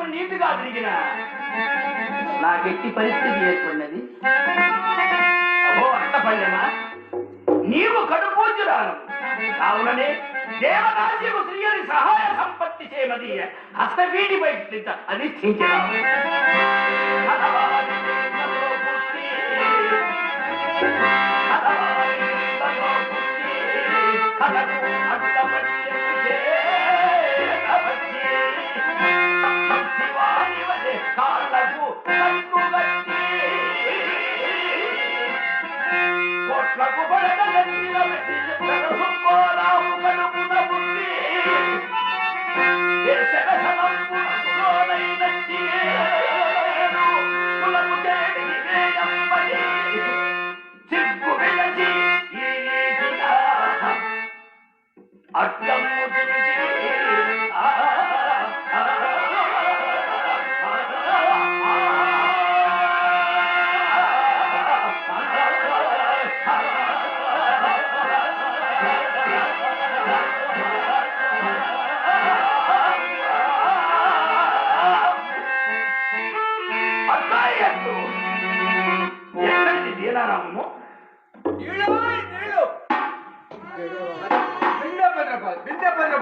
పట్టుకుని నీటుగా తిరిగిన. నాకు ఎట్టి పరిస్థితి ఏర్పడినది. నీవు కడుపూజురాను కావుననే దేవదాసికు శ్రీయని సహాయ సంపత్తి చేయమదీయ హస్తవీడి బయట అధిష్ఠించిన అడ్డపట్టి அட்ட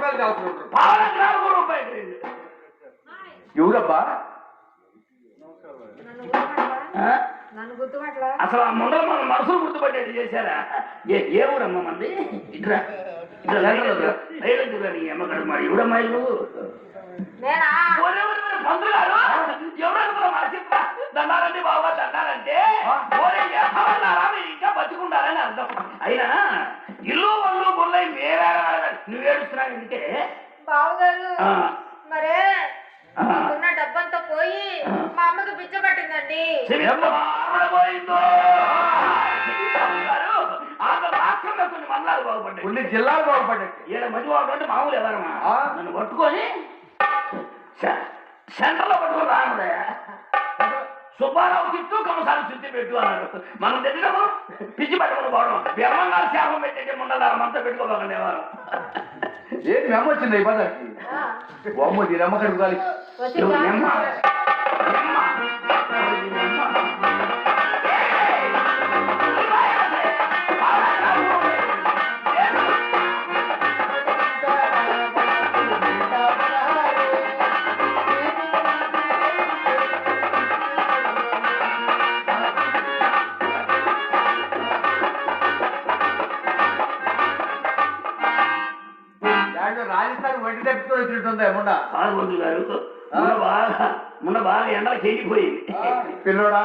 రూపాయలు నన్ను గుర్తుపట్టలా? ఆ? నన్ను గుర్తుపట్లా అసలు ఆ ముందర మన మనసులు గుర్తుపట్టేది చేశారా? ఏ ఏ ఊరమ్మ మంది ఇట్రా ఇట్లా లైన్లో రా నీ అమ్మగారు మరి? ఎవడమ్మా ఇల్లు పంతులు గారు ఎవరనుకున్నా చెప్ప దండాలండి బాబా దండాలంటే ఇంకా బతుకుండాలని అర్థం. అయినా ఇల్లు వాళ్ళు బుల్లై మేరే అంటే బావగారు. మరే. ఉన్న డబ్బంతా పోయి మా అమ్మకి పిచ్చ పట్టిందండి. కొన్ని మండలాలు బాగుపడ్డాయి. కొన్ని జిల్లాలు బాగుపడ్డాయి. ఈడ మధ్య మామూలు ఎవరమ్మా. నన్ను పట్టుకొని సె- సెంటర్లో పట్టుకొని రానుదయ్యా. సుబ్బారావు తిట్టు కమసారి చుట్టి పెట్టు అన్నారు మనం తిట్టడము పిచ్చి పట్టుకుని పోవడం. బ్రహ్మంగా శాపం పెట్టే ముండలారం అంతా పెట్టుకోబోకండి ఎవరు ఏంటి మేము వచ్చింది ఈ పదానికి ఆ, బొమ్మ దీని అమ్మకడుగు కాలి గారు బాగా ముండ బాగా ఎండలు చెల్లిపోయింది పిల్లోడా?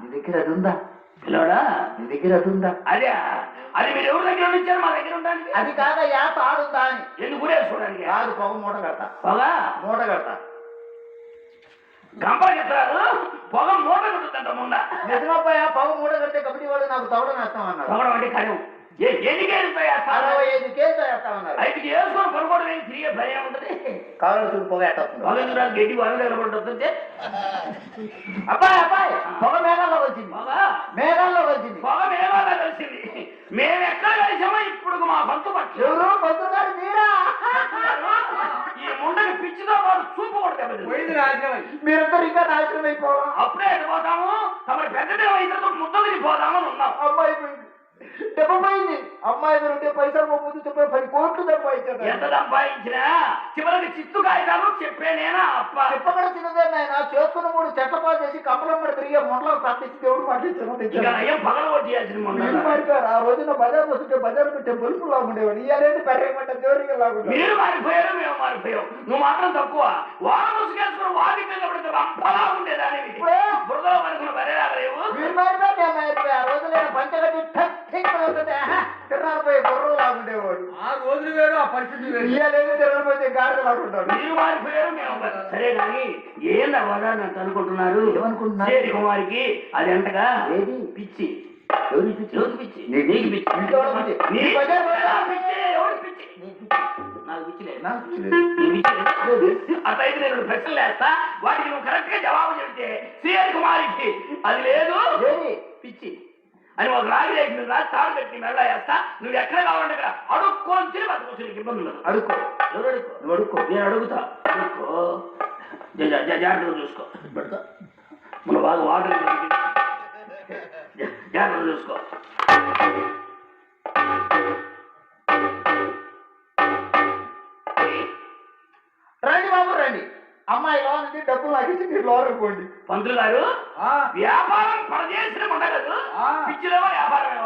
నీ దగ్గర అది ఉందా? పిల్లోడా? నీ దగ్గర అది ఉందా? అదే అది మీరు ఎవరి దగ్గర ఇచ్చారు? మా దగ్గర ఉండడానికి? అది కాదయ్యా తాడుందా అని. ఎందుకు ఊరేసుకోవడానికి కాదు పొగ మూట కడతా. పొగ? మూట కడతా. గంప చెప్తారు పొగ మూట కొట్టుదంట ముండ నిజమబ్బాయా పొగ మూట కడితే కమిటీ వాళ్ళు నాకు తవడ వేస్తామన్నారు పొగడం అంటే కడియం అరవై ఐదు కేజీలు వేస్తామన్నారు ఐదుకి వేసుకొని తిరిగే భయం ఉంటుంది. కావాలి చూడు పొగ ఎట్టొస్తుంది పొగ? గడ్డి బాగా నిలబడుతుంటే అబ్బాయి అబ్బాయి పొగ మేఘాల్లో వచ్చింది పొగ? మేఘాల్లో వచ్చింది పొగ మేఘాల కలిసింది మేము ఎక్కడ కలిసామో ఇప్పుడు మా బంతు ఎవరు? పంతులు గారు మీరా? ఈ ముండని పిచ్చితో వాడు చూపు కూడా దెబ్బతింది. మీరందరూ ఇంకా నాశనం అయిపోవా? అప్పుడే వెళ్ళిపోతాము తమరి పెద్ద ఇద్దరు ముద్దలు పోదామని ఉన్నాం. అమ్మాయి పోయింది దెబ్బ పోయింది అమ్మాయి దగ్గర ఉంటే పైసలు ముందు చెప్పే పది కోట్లు సంపాదించారు ఎంత సంపాదించినా చివరికి చిత్తు కాగితాలు చెప్పేనేనా అప్ప? చిన్నదే నాయన. చేసుకున్న మూడు చెట్ల పాలు చేసి కూడా తిరిగే మొండలో ప్రార్థించి దేవుడు నయం పగల కొట్టేయాల్సిన ఆ రోజున బజార్ వస్తుంటే బజార్ పెట్టే బలుపు లాగుండేవాడు ఇయ్యాలేంటి పెరగమంట దేవుడికి లాగుండే మీరు మారిపోయారు మేము మారిపోయాం. నువ్వు మాత్రం తక్కువ. వాన ముసుగేసుకుని వాడి ఆ పరిస్థితి మీరు మారిపోయారు మేము మారి- సరే కానీ నాకు అనుకుంటున్నారు? ఏమనుకుంటున్నారు? కుమారికి అది అంటగా ఏది? పిచ్చి. ఎవరి నీకు. నీ ఎవరి నాకు నాకు. అట్లయితే నేను రెండు ప్రశ్నలు వేస్తా. వాటికి నువ్వు కరెక్ట్గా జవాబు చెబితే శ్రీహరి కుమారికి అది లేదు? పిచ్చి. అని ఒక రాగి రేఖ మీద రాసి తాడు పెట్టి మెడలో వేస్తా. నువ్వు ఎక్కడ కావాలంటే అక్కడ అడుక్కొని తిని బతకొచ్చు నీకు ఇబ్బంది ఉండదు అడుక్కో. ఎవరు అడుక్కో? నువ్వు అడుక్కో. నేను అడుగుతా. అడుక్కో. జా- జాగ్రత్తగా చూసుకో. పెడతా మన బాగా వాటర్ జాగ్రత్త చూసుకో. అమ్మాయి లోన్ డబ్బులు ఇచ్చి మీరు లోన్ పోండి పంతులు గారు ఆ, వ్యాపారం పరదేశం ఉండగదు ఆ. పిచ్చిలేమో వ్యాపారం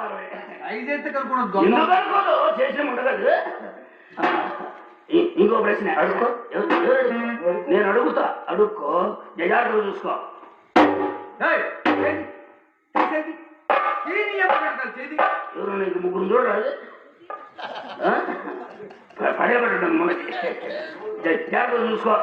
అనుకోదు? చేసిన ఉండగదు ఇంకో ప్రశ్న. అడుక్కో. నేను అడుగుతా. అడుక్కో. జజాగ్రత్త చూసుకో. ఎవరు నీకు ముగ్గురు చూడరాదు ఆ? ప- పడే పెట్టడం మనకి జ- జాగ్రత్త చూసుకో.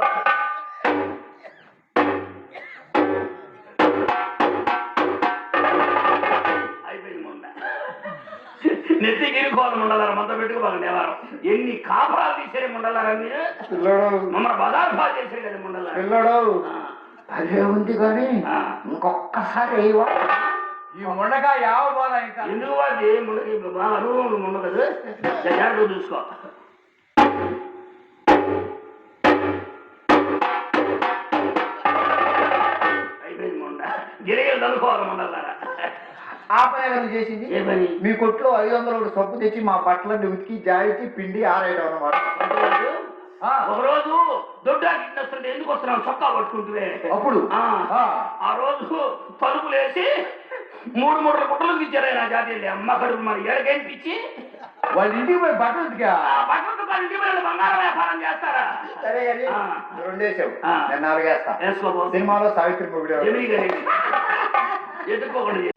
నెత్తి గిరుకోవాలి ముండలారా మొత్తం పెట్టుకోవాలి నేవారం ఎన్ని కాపురాలు తీసేది ముండలారా మీరు? పిల్లడు. మమ్మల్ని బాగా చేశారు కదా పిల్లడు. ఆ, అదే ఉంది కానీ. ఇంకొక్కసారి ఈ ఉండగా యావ బాధ ఇంకా? ఎందుకు అది ముండకి బాగా అనుభవం ఉండదు జాగ్రత్త చూసుకో. అయిపోయింది మొండ. గిరగలు తనుకోవాలి ముండలారా. ఆ పని ఎవరు చేసింది మీ కొట్లో ఐదు వందల ఒకటి సబ్బు తెచ్చి మా బట్టలన్నీ ఉతికి జాయిచి పిండి ఆరేయడం అనమాట ఒకరోజు వస్తుంటే ఎందుకు వస్తున్నావు? చొక్కా పట్టుకుంటువే. అప్పుడు? ఆ, రోజు తలుపులేసి మూడు మూడు గుట్టలు ఇచ్చారు నా జాతీయులు అమ్మ కడుపు మరి ఏడకేంపిచ్చి వాళ్ళ ఇంటికి పోయి బట్టలు బట్టల దుకాణం ఇంటి మీద బంగారం వ్యాపారం చేస్తారా? సరే కానీ. రెండేసావు. నేను నాలుగేస్తా. సినిమాలో సావిత్రి మొగుడు ఎదుకోకండి